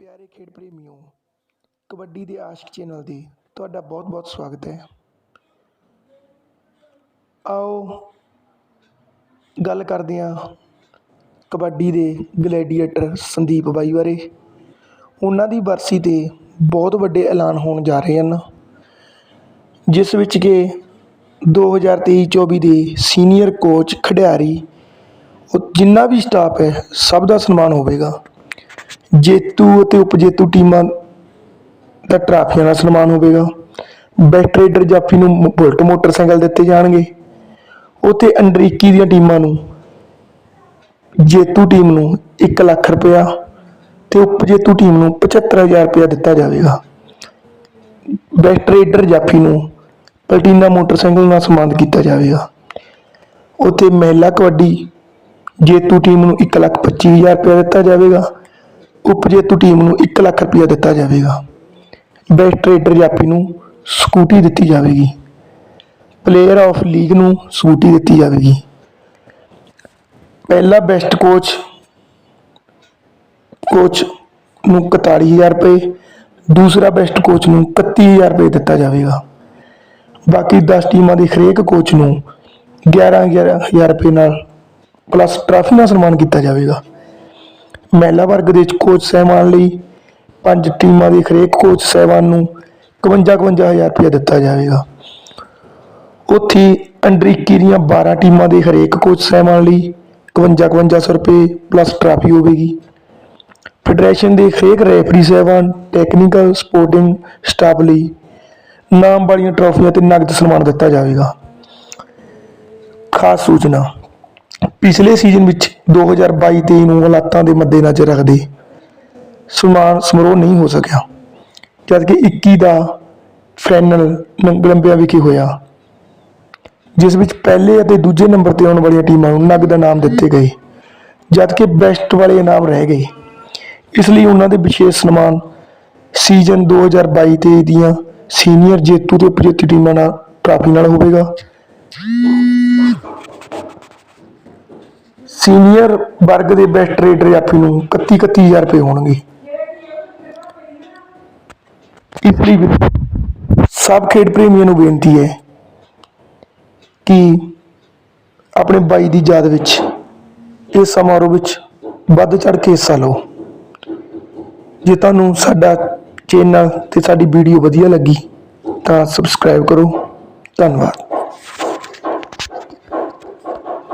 ਪਿਆਰੇ ਖੇਡ ਪ੍ਰੇਮੀਓ, ਕਬੱਡੀ ਦੇ ਆਸ਼ਕ ਚੈਨਲ ਤੇ ਤੁਹਾਡਾ ਬਹੁਤ-ਬਹੁਤ ਸਵਾਗਤ ਹੈ। ਆਓ ਗੱਲ ਕਰਦੇ ਹਾਂ ਕਬੱਡੀ ਦੇ ਗਲੈਡੀਏਟਰ ਸੰਦੀਪ ਬਾਈ ਬਾਰੇ। ਉਹਨਾਂ ਦੀ ਬਰਸੀ 'ਤੇ ਬਹੁਤ ਵੱਡੇ ਐਲਾਨ ਹੋਣ ਜਾ ਰਹੇ ਹਨ, ਜਿਸ ਵਿੱਚ ਕਿ 2023-24 ਦੇ ਸੀਨੀਅਰ ਕੋਚ ਖਿਡਾਰੀ ਜਿੰਨਾ ਵੀ ਸਟਾਫ ਹੈ, ਸਭ ਦਾ ਸਨਮਾਨ ਹੋਵੇਗਾ। ਜੇਤੂ ਅਤੇ ਉਪਜੇਤੂ ਟੀਮਾਂ ਦਾ ਟਰਾਫੀਆਂ ਨਾਲ ਸਨਮਾਨ ਹੋਵੇਗਾ। ਬੈਸਟ ਰੇਡਰ ਜਾਫੀ ਨੂੰ ਬੁਲਟ ਮੋਟਰਸਾਈਕਲ ਦਿੱਤੇ ਜਾਣਗੇ। ਉੱਥੇ ਅੰਡਰ 21 ਦੀਆਂ ਟੀਮਾਂ ਨੂੰ, ਜੇਤੂ ਟੀਮ ਨੂੰ 1 ਲੱਖ ਰੁਪਇਆ ਤੇ ਉਪਜੇਤੂ ਟੀਮ ਨੂੰ 75000 ਰੁਪਇਆ ਦਿੱਤਾ ਜਾਵੇਗਾ। ਬੈਸਟ ਰੇਡਰ ਜਾਫੀ ਨੂੰ ਪਲਟੀਨਾ ਮੋਟਰਸਾਈਕਲ ਨਾਲ ਸਨਮਾਨਿਤ ਕੀਤਾ ਜਾਵੇਗਾ। ਉੱਥੇ ਮਹਿਲਾ ਕਬੱਡੀ ਜੇਤੂ ਟੀਮ ਨੂੰ 125000 ਰੁਪਇਆ ਦਿੱਤਾ ਜਾਵੇਗਾ ਉਪਜੇਤੂ ਟੀਮ ਨੂੰ 1 ਲੱਖ ਰੁਪਇਆ ਦਿੱਤਾ ਜਾਵੇਗਾ। ਬੈਸਟ ਰੇਡਰ ਜਾਪੀ ਨੂੰ ਸਕੂਟੀ ਦਿੱਤੀ ਜਾਵੇਗੀ। ਪਲੇਅਰ ਆਫ ਲੀਗ ਨੂੰ ਸਕੂਟੀ ਦਿੱਤੀ ਜਾਵੇਗੀ। ਪਹਿਲਾ ਬੈਸਟ ਕੋਚ ਕੋਚ ਨੂੰ 41000 ਰੁਪਏ, ਦੂਸਰਾ ਬੈਸਟ ਕੋਚ ਨੂੰ 31000 ਰੁਪਏ ਦਿੱਤਾ ਜਾਵੇਗਾ। ਬਾਕੀ 10 ਟੀਮਾਂ ਦੇ ਹਰੇਕ ਕੋਚ ਨੂੰ 11 11000 ਰੁਪਏ ਨਾਲ ਪਲੱਸ ਟਰਾਫੀ ਨਾਲ ਸਨਮਾਨ ਕੀਤਾ ਜਾਵੇਗਾ। ਮਹਿਲਾ ਵਰਗ ਦੇ ਕੋਚ ਸਹਿਬਾਨ ਲਈ ਪੰਜ ਟੀਮਾਂ ਦੇ ਹਰੇਕ ਕੋਚ ਸਹਿਬਾਨ ਨੂੰ 51 51000 ਰੁਪਏ ਦਿੱਤਾ ਜਾਵੇਗਾ। ਉੱਥੇ ਅੰਡਰ 21 ਦੀਆਂ 12 ਟੀਮਾਂ ਦੇ ਹਰੇਕ ਕੋਚ ਸਹਿਬਾਨ ਲਈ 51 5500 ਰੁਪਏ ਪਲੱਸ ਟਰਾਫੀ ਹੋਵੇਗੀ। ਫੈਡਰੇਸ਼ਨ ਦੇ ਹਰੇਕ ਰੈਫਰੀ ਸਹਿਬਾਨ ਟੈਕਨੀਕਲ ਸਪੋਰਟਿੰਗ ਸਟਾਫ ਲਈ ਨਾਮ ਵਾਲੀਆਂ ਟਰਾਫੀਆਂ ਤੇ ਨਗਦ ਸਨਮਾਨ ਦਿੱਤਾ ਜਾਵੇਗਾ। ਖਾਸ ਸੂਚਨਾ, ਪਿਛਲੇ ਸੀਜ਼ਨ ਵਿੱਚ 2022-23 ਨੂੰ ਹਾਲਾਤਾਂ ਦੇ ਮੱਦੇਨਜ਼ਰ ਰੱਖਦੇ। ਸਨਮਾਨ ਸਮਾਰੋਹ ਨਹੀਂ ਹੋ ਸਕਿਆ। ਜਦਕਿ 21 ਦਾ ਫਾਈਨਲ ਨੰਗਲੰਬਿਆ ਵਿਖੇ ਹੋਇਆ। ਜਿਸ ਵਿੱਚ ਪਹਿਲੇ ਅਤੇ ਦੂਜੇ ਨੰਬਰ ਤੇ ਆਉਣ ਵਾਲੀਆਂ ਟੀਮਾਂ ਨੂੰ ਨਗਦ ਇਨਾਮ ਦਿੱਤੇ ਗਏ। ਜਦਕਿ ਬੈਸਟ ਵਾਲੇ ਇਨਾਮ ਰਹਿ ਗਏ। ਇਸ ਲਈ ਉਹਨਾਂ ਦੇ ਵਿਸ਼ੇਸ਼ ਸਨਮਾਨ ਸੀਜ਼ਨ 2022-23 ਦੀਆਂ ਸੀਨੀਅਰ ਜੇਤੂ ਤੇ ਉਪਜੇਤੂ ਟੀਮਾਂ ਨਾਲ, ਟਰਾਫੀ ਨਾਲ ਹੋਵੇਗਾ। ਸੀਨੀਅਰ ਵਰਗ ਦੇ ਬੈਸਟ ਰੇਡਰ ਜਾਫੀ ਨੂੰ 31 31000 ਰੁਪਏ ਹੋਣਗੇ। ਇਸ ਲਈ ਸਭ ਖੇਡ ਪ੍ਰੇਮੀਆਂ ਨੂੰ ਬੇਨਤੀ ਹੈ ਕਿ ਆਪਣੇ ਬਾਈ ਦੀ ਯਾਦ ਵਿੱਚ, ਇਸ ਸਮਾਰੋਹ ਵਿੱਚ ਵੱਧ ਚੜ ਕੇ ਹਿੱਸਾ ਲਓ। ਜੇ ਤੁਹਾਨੂੰ ਸਾਡਾ ਚੈਨਲ ਤੇ ਸਾਡੀ ਵੀਡੀਓ ਵਧੀਆ ਲੱਗੀ ਤਾਂ ਸਬਸਕ੍ਰਾਈਬ ਕਰੋ। ਧੰਨਵਾਦ।